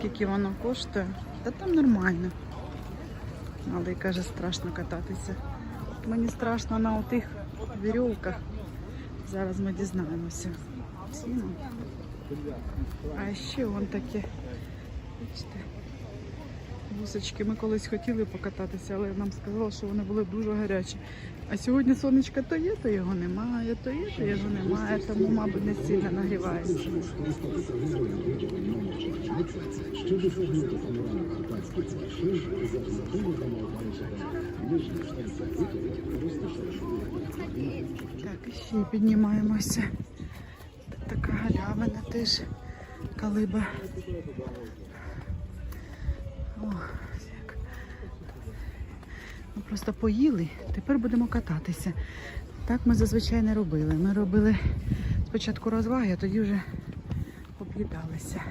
скільки воно коштує. Та там нормально. Але каже, страшно кататися. Мені страшно на тих вірьовках. Зараз ми дізнаємося. Ціну. А ще вон таке. Бачите, вусочки. Ми колись хотіли покататися, але нам сказали, що вони були дуже гарячі. А сьогодні сонечко то є, то його немає, то є, то його немає, тому, мабуть, не сильно нагрівається. Що досягнути панорамних карпатських вершин за допомогами нижніх станцій викликів розташованих Так, ще піднімаємося. Така галявина теж калиба. Ми просто поїли, тепер будемо кататися. Так ми зазвичай не робили. Ми робили спочатку розваги, а тоді вже об'їдалися.